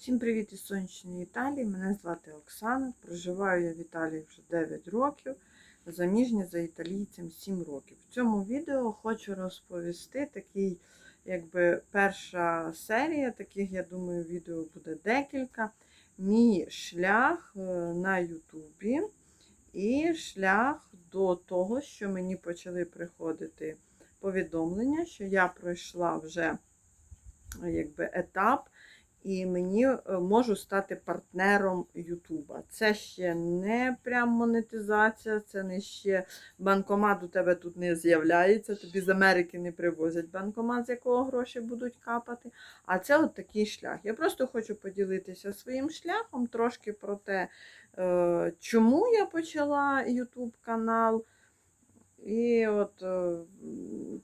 Всім привіт із сонячної Італії. Мене звати Оксана. Проживаю я в Італії вже 9 років. Заміжня за італійцем 7 років. В цьому відео хочу розповісти такий, якби перша серія, таких, я думаю, відео буде декілька. Мій шлях е, на Ютубі і шлях до того, що мені почали приходити повідомлення, що я пройшла вже якби, етап. І мені е, можу стати партнером Ютуба. Це ще не прям монетизація, це не ще банкомат у тебе тут не з'являється. Тобі з Америки не привозять банкомат, з якого гроші будуть капати. А це от такий шлях. Я просто хочу поділитися своїм шляхом, трошки про те, е, чому я почала Ютуб канал. І от е,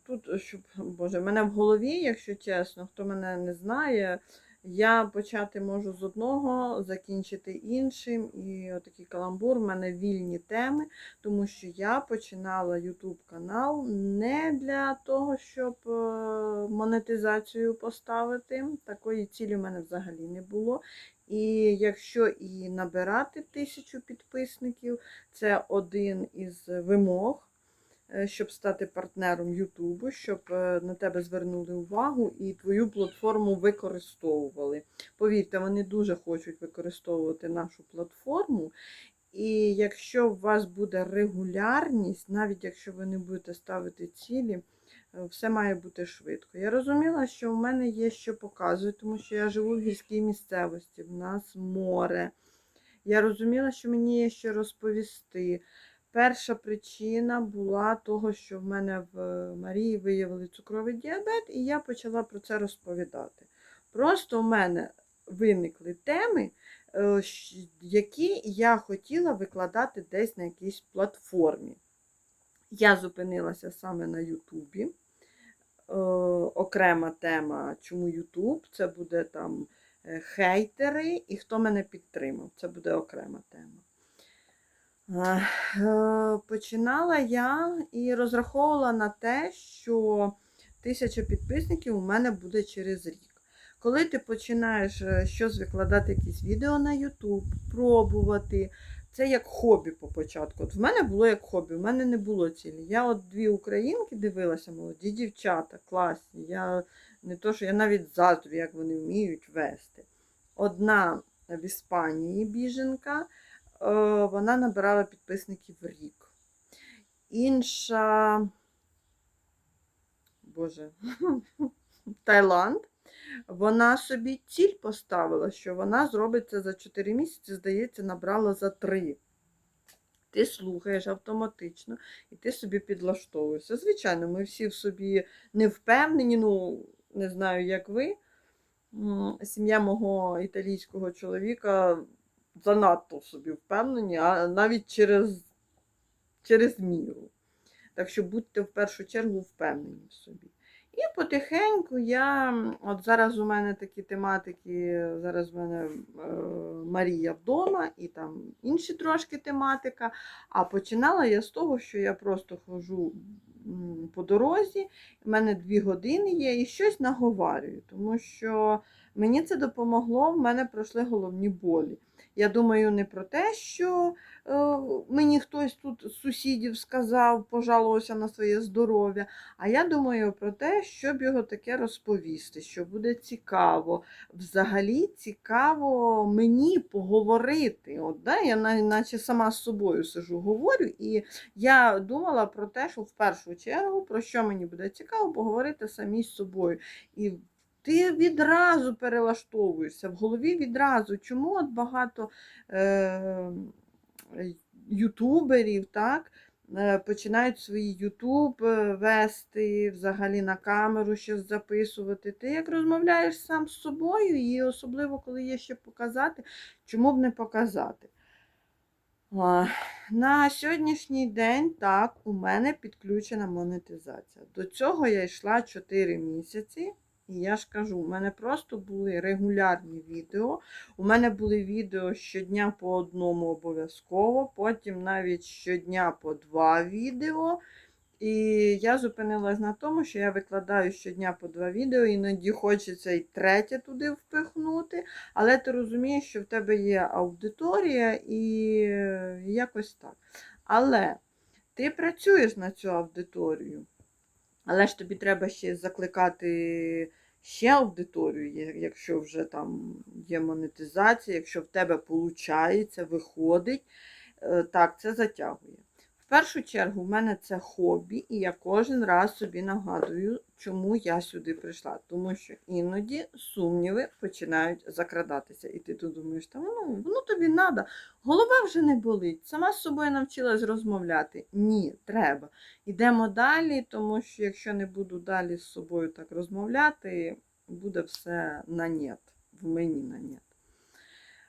тут, щоб, Боже, мене в голові, якщо чесно, хто мене не знає. Я почати можу з одного, закінчити іншим. І отакий каламбур, в мене вільні теми, тому що я починала YouTube канал не для того, щоб е, монетизацію поставити. Такої цілі в мене взагалі не було. І якщо і набирати тисячу підписників, це один із вимог. Щоб стати партнером Ютубу, щоб е, на тебе звернули увагу і твою платформу використовували. Повірте, вони дуже хочуть використовувати нашу платформу. І якщо у вас буде регулярність, навіть якщо ви не будете ставити цілі, е, все має бути швидко. Я розуміла, що в мене є що показувати, тому що я живу в гірській місцевості, в нас море. Я розуміла, що мені є що розповісти. Перша причина була того, що в мене в Марії виявили цукровий діабет, і я почала про це розповідати. Просто в мене виникли теми, які я хотіла викладати десь на якійсь платформі. Я зупинилася саме на Ютубі. Окрема тема, чому Ютуб, це буде там хейтери і хто мене підтримав. Це буде окрема тема. Е, починала я і розраховувала на те, що тисяча підписників у мене буде через рік. Коли ти починаєш е, щось викладати, якісь відео на YouTube, пробувати, це як хобі по початку. От В мене було як хобі, в мене не було цілі. Я от дві українки дивилася, молоді дівчата, класні. Я не то, що я навіть заздрю, як вони вміють вести. Одна в Іспанії біженка. Е, вона набирала підписників рік. Інша, Боже, Таїланд, вона собі ціль поставила, що вона зробить це за 4 місяці, здається, набрала за 3. Ти слухаєш автоматично, і ти собі підлаштовуєшся. Звичайно, ми всі в собі не впевнені, ну, не знаю, як ви. Сім'я мого італійського чоловіка занадто собі впевнені, а навіть через, через міру. Так що будьте в першу чергу впевнені в собі. І потихеньку я, от зараз у мене такі тематики, зараз у мене е, Марія вдома і там інші трошки тематика. А починала я з того, що я просто ходжу по дорозі, в мене дві години є і щось наговарюю, тому що мені це допомогло, в мене пройшли головні болі. Я думаю не про те, що е, мені хтось тут з сусідів сказав, пожалувався на своє здоров'я. А я думаю про те, щоб його таке розповісти, що буде цікаво. Взагалі цікаво мені поговорити. От, да, Я наче сама з собою сижу, говорю, і я думала про те, що в першу чергу, про що мені буде цікаво, поговорити самі з собою. І ти відразу перелаштовуєшся в голові відразу. Чому от багато е, ютуберів так, е, починають свої ютуб е, вести, взагалі на камеру щось записувати. Ти як розмовляєш сам з собою, і особливо, коли є ще показати, чому б не показати? На сьогоднішній день так, у мене підключена монетизація. До цього я йшла 4 місяці. І я ж кажу, у мене просто були регулярні відео. У мене були відео щодня по одному обов'язково, потім навіть щодня по два відео. І я зупинилась на тому, що я викладаю щодня по два відео, іноді хочеться і третє туди впихнути, але ти розумієш, що в тебе є аудиторія і е, якось так. Але ти працюєш на цю аудиторію, але ж тобі треба ще закликати ще аудиторію, якщо вже там є монетизація, якщо в тебе виходить, виходить, е, так, це затягує. В першу чергу, в мене це хобі, і я кожен раз собі нагадую, чому я сюди прийшла. Тому що іноді сумніви починають закрадатися. І ти тут думаєш, та ну, воно тобі треба, голова вже не болить, сама з собою навчилась розмовляти. Ні, треба. Йдемо далі, тому що якщо не буду далі з собою так розмовляти, буде все на нет, в мені на нет.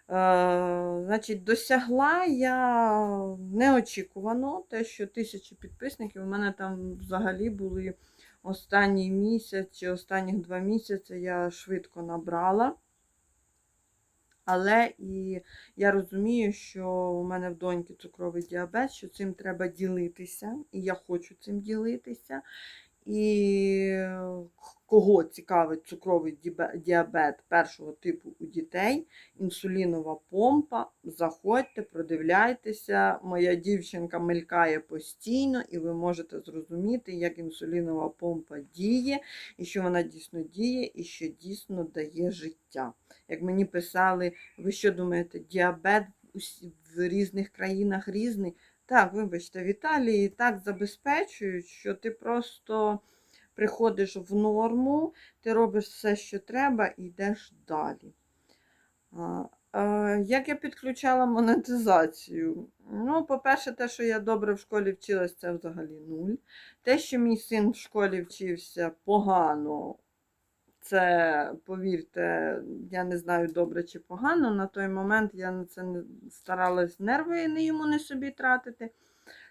Е, значить, досягла я неочікувано те, що тисячі підписників. У мене там взагалі були останній місяць чи останніх два місяці я швидко набрала. Але і я розумію, що у мене в доньки цукровий діабет, що цим треба ділитися, і я хочу цим ділитися. І кого цікавить цукровий діабет першого типу у дітей, інсулінова помпа, заходьте, продивляйтеся. Моя дівчинка мелькає постійно, і ви можете зрозуміти, як інсулінова помпа діє, і що вона дійсно діє, і що дійсно дає життя. Як мені писали, ви що думаєте, діабет в різних країнах різний? Так, вибачте, в Італії так забезпечують, що ти просто приходиш в норму, ти робиш все, що треба, і йдеш далі. Як я підключала монетизацію? Ну, по-перше, те, що я добре в школі вчилась, це взагалі нуль. Те, що мій син в школі вчився погано, це, повірте, я не знаю добре чи погано. На той момент я на це старалась нерви не йому не собі тратити.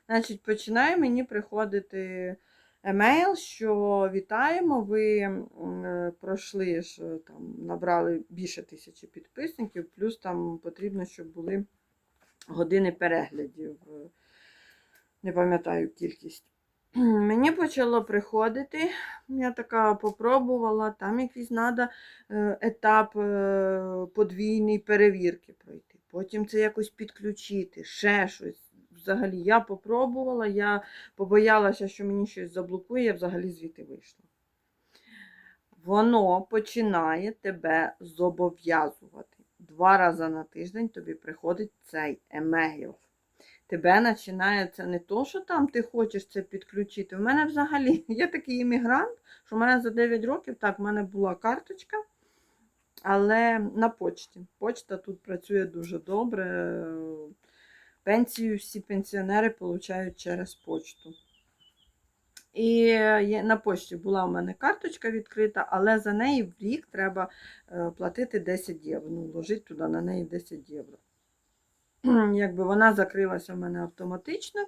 Значить, починає мені приходити емейл, що вітаємо, ви е, пройшли ж е, там, набрали більше тисячі підписників, плюс там потрібно, щоб були години переглядів. е, Не пам'ятаю кількість. Мені почало приходити, я така попробувала, там якийсь треба етап е, подвійної перевірки пройти. Потім це якось підключити, ще щось. Взагалі, я попробувала, я побоялася, що мені щось заблокує, я взагалі звідти вийшла. Воно починає тебе зобов'язувати. Два рази на тиждень тобі приходить цей емейл тебе починає це не то, що там ти хочеш це підключити. У мене взагалі є такий іммігрант, що в мене за 9 років, так, в мене була карточка, але на почті. Почта тут працює дуже добре. Пенсію всі пенсіонери отримують через почту. І на почті була у мене карточка відкрита, але за неї в рік треба е, платити 10 євро. Ну, ложити туди на неї 10 євро якби вона закрилася в мене автоматично.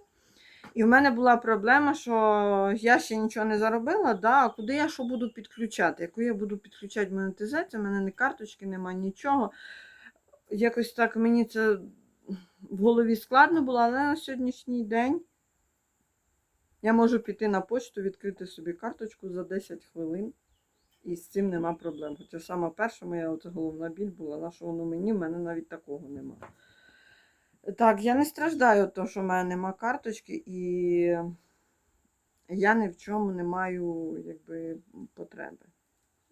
І в мене була проблема, що я ще нічого не заробила, да, а куди я що буду підключати? Яку я буду підключати монетизацію, у мене ні карточки, нема нічого. Якось так мені це в голові складно було, але на сьогоднішній день я можу піти на почту, відкрити собі карточку за 10 хвилин. І з цим нема проблем. Хоча сама перша моя головна біль була, на що воно мені, в мене навіть такого немає. Так, я не страждаю того, що в мене нема карточки, і я ні в чому не маю якби, потреби.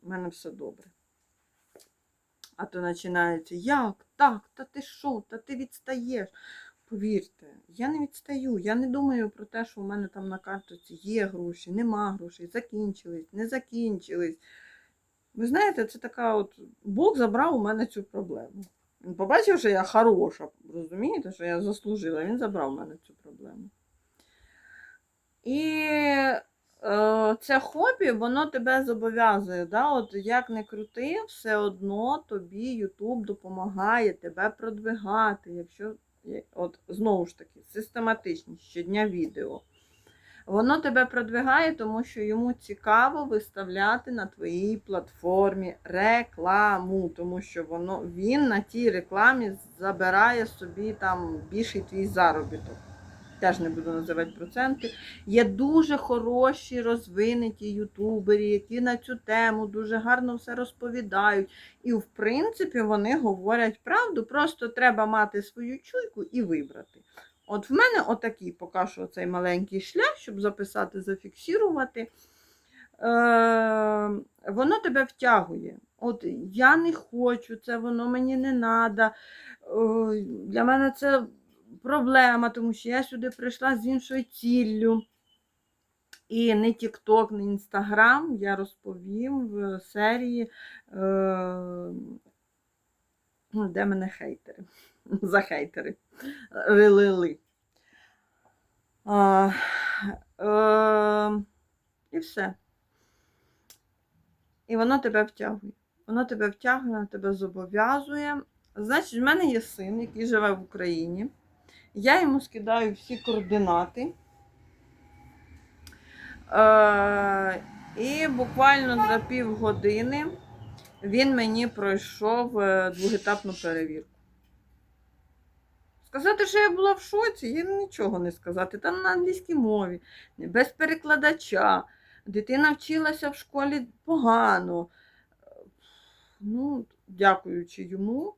У мене все добре. А то починається, як? Так, та ти що, та ти відстаєш. Повірте, я не відстаю. Я не думаю про те, що у мене там на карточці є гроші, нема грошей, закінчились, не закінчились. Ви знаєте, це така от Бог забрав у мене цю проблему. Він побачив, що я хороша, розумієте, що я заслужила, він забрав мене цю проблему. І е, це хобі, воно тебе зобов'язує. Да? От як не крути, все одно тобі YouTube допомагає тебе продвигати. Якщо, от знову ж таки, систематичність щодня відео. Воно тебе продвигає, тому що йому цікаво виставляти на твоїй платформі рекламу, тому що воно, він на тій рекламі забирає собі там більший твій заробіток. теж не буду називати проценти. Є дуже хороші розвинуті ютубери, які на цю тему дуже гарно все розповідають. І, в принципі, вони говорять правду, просто треба мати свою чуйку і вибрати. От в мене отакий поки що цей маленький шлях, щоб записати, зафіксувати. Е, воно тебе втягує. От я не хочу, це воно мені не треба. Для мене це проблема, тому що я сюди прийшла з іншою ціллю. І не TikTok, не Instagram я розповім в серії, е, ну, де мене хейтери. За хейтери. Рилили. А, е, і все. І воно тебе втягує. Воно тебе втягує, воно тебе зобов'язує. Значить, в мене є син, який живе в Україні. Я йому скидаю всі координати. Е, і буквально за півгодини він мені пройшов е, перевірку. Сказати, що я була в шоці, я нічого не сказати. Там на англійській мові, без перекладача. Дитина вчилася в школі погано. Ну, дякуючи йому.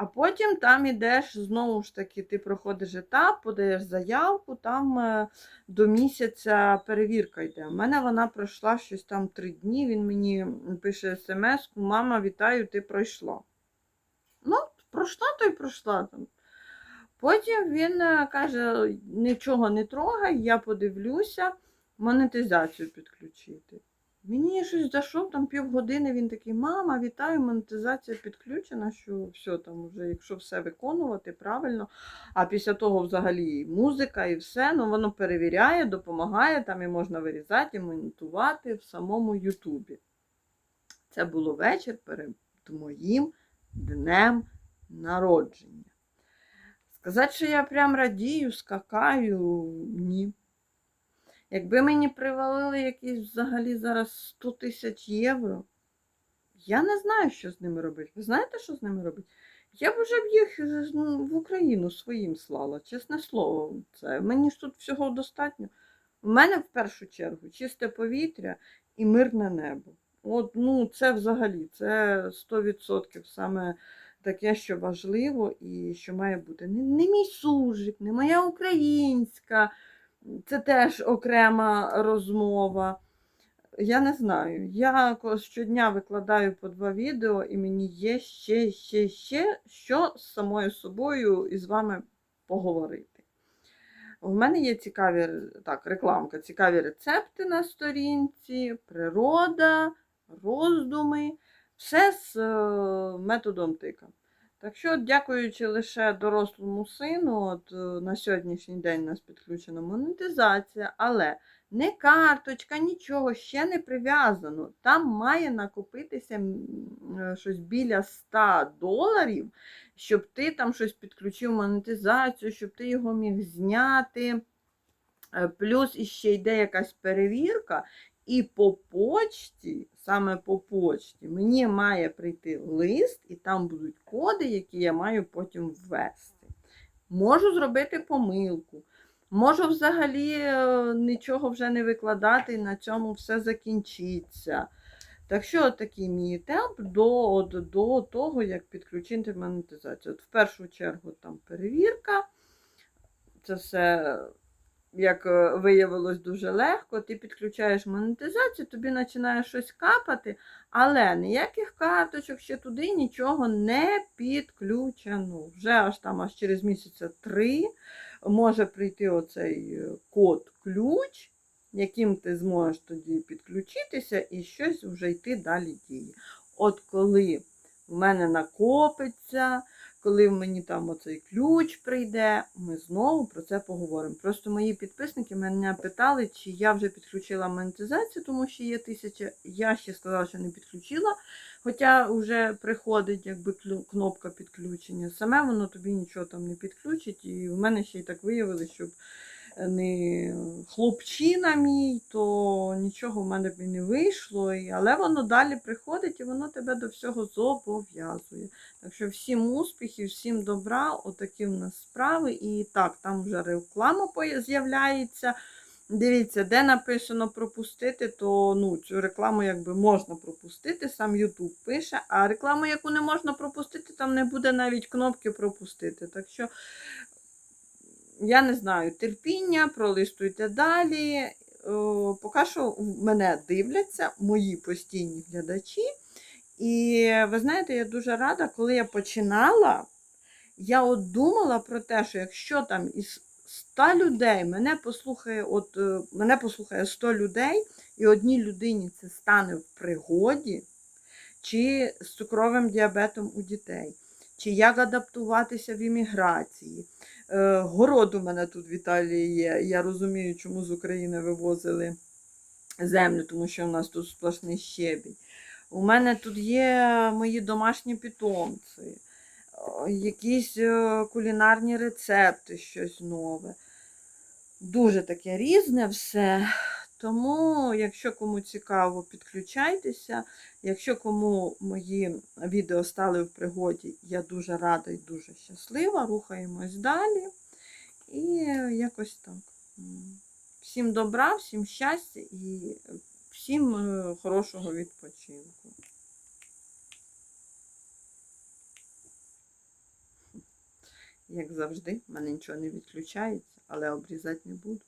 А потім там ідеш, знову ж таки, ти проходиш етап, подаєш заявку, там е, до місяця перевірка йде. У мене вона пройшла щось там три дні. Він мені пише смс: мама, вітаю, ти пройшла. Ну, пройшла, то й пройшла. Потім він е, каже: нічого не трогай, я подивлюся, монетизацію підключити. Мені щось зайшов там півгодини, він такий, мама, вітаю, монетизація підключена, що все там вже, якщо все виконувати правильно. А після того взагалі музика і все, ну воно перевіряє, допомагає, там і можна вирізати, і монтувати в самому Ютубі. Це було вечір перед моїм днем народження. Сказати, що я прям радію, скакаю, ні. Якби мені привалили якісь взагалі зараз 100 тисяч євро, я не знаю, що з ними робити. Ви знаєте, що з ними робити? Я б вже б їх ну, в Україну своїм слала, чесне слово. Це. Мені ж тут всього достатньо. У мене в першу чергу чисте повітря і мирне небо. От, ну, це взагалі, це 100% саме таке, що важливо і що має бути. Не, не мій сужик, не моя українська. Це теж окрема розмова. Я не знаю. Я щодня викладаю по два відео, і мені є ще, ще, ще, що з самою собою і з вами поговорити. У мене є цікаві так, рекламка, цікаві рецепти на сторінці, природа, роздуми, все з е, методом тика. Так що, дякуючи лише дорослому сину, от е, на сьогоднішній день у нас підключена монетизація, але не карточка, нічого ще не прив'язано. Там має накопитися е, щось біля 100 доларів, щоб ти там щось підключив монетизацію, щоб ти його міг зняти. Плюс іще йде якась перевірка, і по почті, саме по почті, мені має прийти лист, і там будуть коди, які я маю потім ввести. Можу зробити помилку. Можу взагалі е, нічого вже не викладати, і на цьому все закінчиться. Так що, такий мій темп до, до того, як підключити монетизацію. От В першу чергу там перевірка. Це все як е, виявилось дуже легко, ти підключаєш монетизацію, тобі починає щось капати, але ніяких карточок ще туди нічого не підключено. Вже аж там аж через місяця три може прийти оцей е, код-ключ, яким ти зможеш тоді підключитися і щось вже йти далі діє. От коли в мене накопиться коли мені там оцей ключ прийде, ми знову про це поговоримо. Просто мої підписники мене питали, чи я вже підключила монетизацію, тому що є тисяча. Я ще сказала, що не підключила. Хоча вже приходить якби кнопка підключення. Саме воно тобі нічого там не підключить. І в мене ще й так виявилося, щоб не хлопчина мій, то нічого в мене б не вийшло. Але воно далі приходить і воно тебе до всього зобов'язує. Так що всім успіхів, всім добра, отакі в нас справи. І так, там вже реклама з'являється. Дивіться, де написано пропустити, то ну, цю рекламу якби можна пропустити, сам YouTube пише, а рекламу, яку не можна пропустити, там не буде навіть кнопки пропустити. Так що, я не знаю, терпіння, пролистуйте далі. Поки що в мене дивляться мої постійні глядачі. І ви знаєте, я дуже рада, коли я починала, я от думала про те, що якщо там із 100 людей мене послухає, от е, мене послухає 100 людей, і одній людині це стане в пригоді, чи з цукровим діабетом у дітей, чи як адаптуватися в імміграції. Е, город у мене тут в Італії є. Я розумію, чому з України вивозили землю, тому що у нас тут сплошний щебінь. У мене тут є мої домашні питомці, якісь е, кулінарні рецепти, щось нове. Дуже таке різне все. Тому, якщо кому цікаво, підключайтеся. Якщо кому мої відео стали в пригоді, я дуже рада і дуже щаслива. Рухаємось далі. І якось так. Всім добра, всім щастя і всім е, хорошого відпочинку. Як завжди, в мене нічого не відключається, але обрізати не буду.